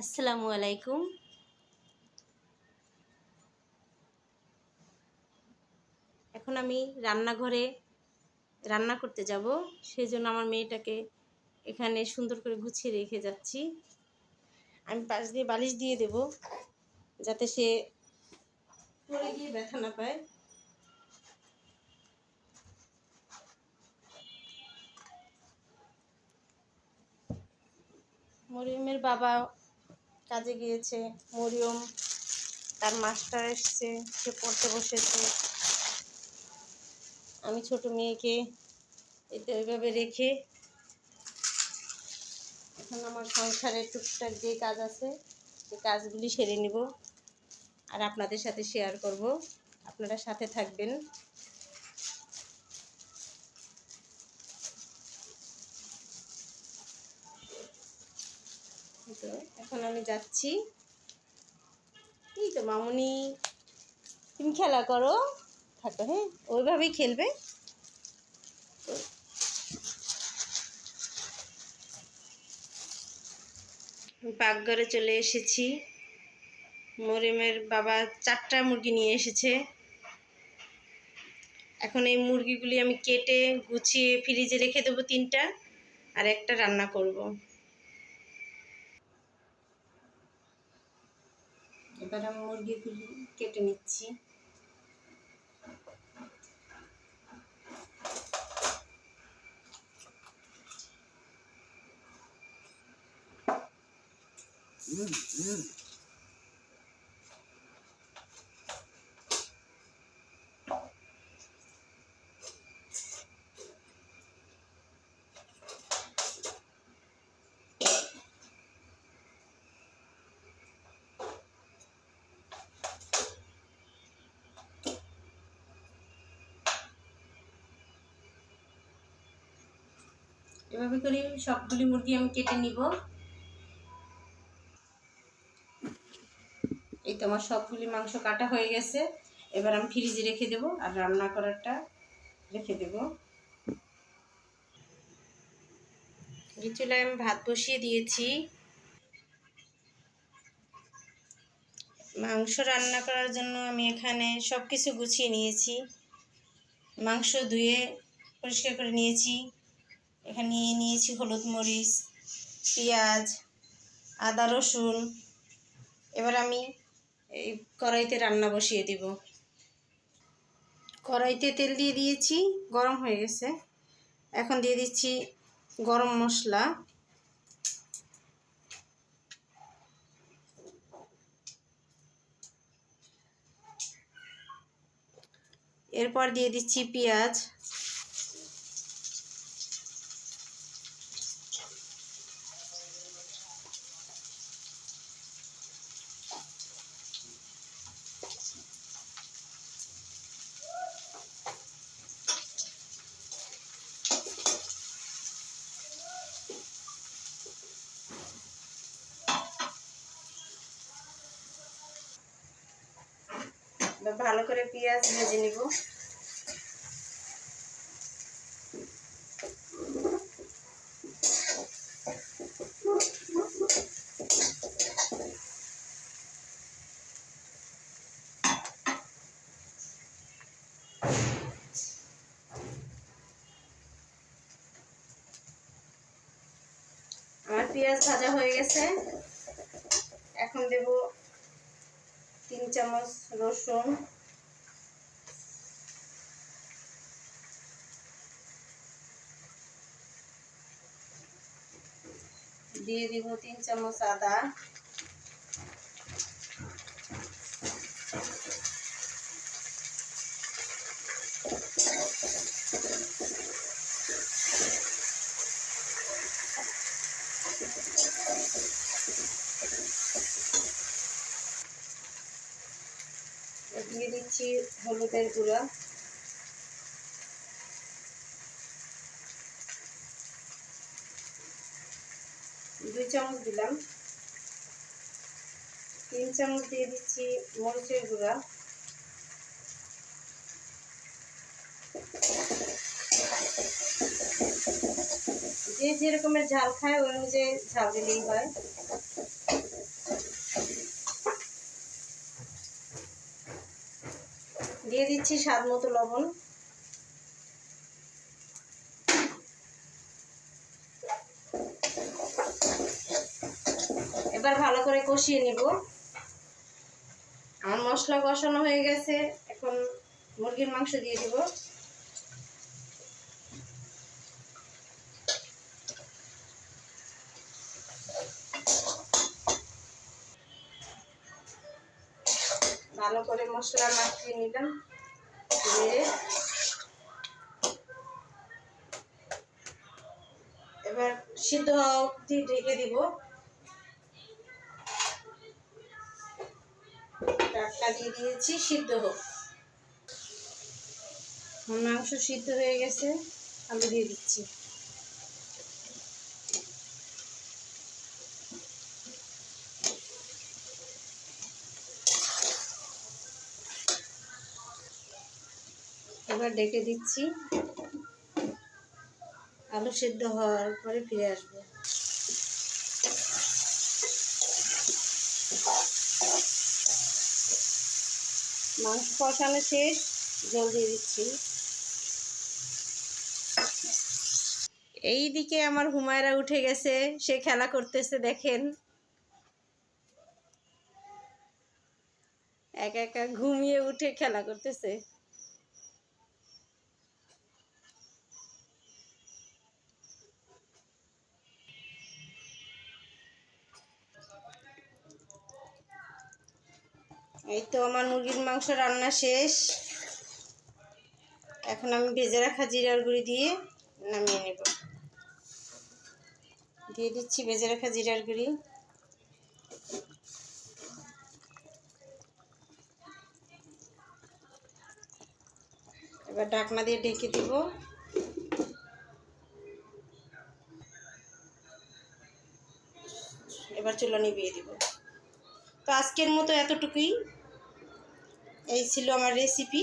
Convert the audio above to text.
আসসালামু আলাইকুম। এখন আমি রান্নাঘরে রান্না করতে যাব সেই জন্য আমার মেয়েটাকে এখানে সুন্দর করে গুছিয়ে রেখে যাচ্ছি। আমি পাশ দিয়ে বালিশ দিয়ে দেব, যাতে সে পড়ে গিয়ে ব্যথা না পায়। মরিয়মের বাবা কাজে গিয়েছে, মরিয়ম তার মাস্টার এসছে, সে পড়তে বসেছে। আমি ছোট মেয়েকে এতে ওইভাবে রেখে এখন আমার সংসারে টুকটাক যে কাজ আছে, সে কাজগুলি সেরে নিব আর আপনাদের সাথে শেয়ার করব। আপনারা সাথে থাকবেন। তো এখন আমি যাচ্ছি। এই তো মামুনি, তুমি খেলা করো। থাকো হ্যাঁ? ওইভাবেই খেলবে। পাকঘরে চলে এসেছি। মরিমের বাবা চারটা মুরগি নিয়ে এসেছে। এখন এই মুরগিগুলি আমি কেটে, গুছিয়ে, ফ্রিজে রেখে দেবো তিনটা, আর একটা রান্না করব। এবার আমি মুরগিগুলি কেটে নিচ্ছি। এভাবে করে সবগুলি মুরগি আমি কেটে নিব। এই তো আমার সবগুলি মাংস কাটা হয়ে গেছে। এবার আমি ফ্রিজে রেখে দেব আর রান্না করারটা রেখে দেব। আমি ভাত বসিয়ে দিয়েছি। মাংস রান্না করার জন্য আমি এখানে সব কিছু গুছিয়ে নিয়েছি। মাংস ধুয়ে পরিষ্কার করে নিয়েছি। এখানে নিয়ে নিয়েছি হলুদ মরিচ, পেঁয়াজ, আদা, রসুন। এবার আমি এই কড়াইতে রান্না বসিয়ে দিব। কড়াইতে তেল দিয়ে দিয়েছি, গরম হয়ে গেছে। এখন দিয়ে দিচ্ছি গরম মশলা। এরপর দিয়ে দিচ্ছি পেঁয়াজ। ভালো করে পেঁয়াজ ভেজে নিব। আমার পেঁয়াজ ভাজা হয়ে গেছে। এখন দেব তিন চামচ রসুন। দিয়ে দিব তিন চামচ আদা। দিয়ে দিচ্ছি হলুদের গুঁড়া। দুই চামচ দিলাম। তিন চামচ দিয়ে দিচ্ছি মরিচের গুঁড়া। যে যেরকমের ঝাল খায় ওই অনুযায়ী ঝাল দিলেই হয়। দিয়ে দিচ্ছি স্বাদ মতো লবণ। এবার ভালো করে কষিয়ে নিব। আমার মশলা কষানো হয়ে গেছে, এখন মুরগির মাংস দিয়ে দিব। ভালো করে মশলা মাখিয়ে নিলাম। দিয়ে এবার সিদ্ধ অবধি ঢেকে দিব। দিয়ে দিয়েছি, সিদ্ধ হোক। মাংস সিদ্ধ হয়ে গেছে আলু দিয়ে দিচ্ছি। এবার ডেকে দিচ্ছি। আলু সিদ্ধ হওয়ার পরে ফিরে আসব। মাংস কষানো শেষ, জল দিয়ে দিচ্ছি। এইদিকে আমার হুমায়রা উঠে গেছে, সে খেলা করতেছে, দেখেন। একা একা ঘুমিয়ে উঠে খেলা করতেছে। এই তো আমার মুরগির মাংস রান্না শেষ। এখন আমি ভেজে রাখা জিরার গুঁড়ি দিয়ে নামিয়ে নেব। দিয়ে দিচ্ছি ভেজে রাখা জিরার গুঁড়ি। এবার ঢাকনা দিয়ে ঢেকে দিব। এবার চুলা নিভিয়ে দিব। তো আজকের মতো এতটুকুই। এই ছিল আমার রেসিপি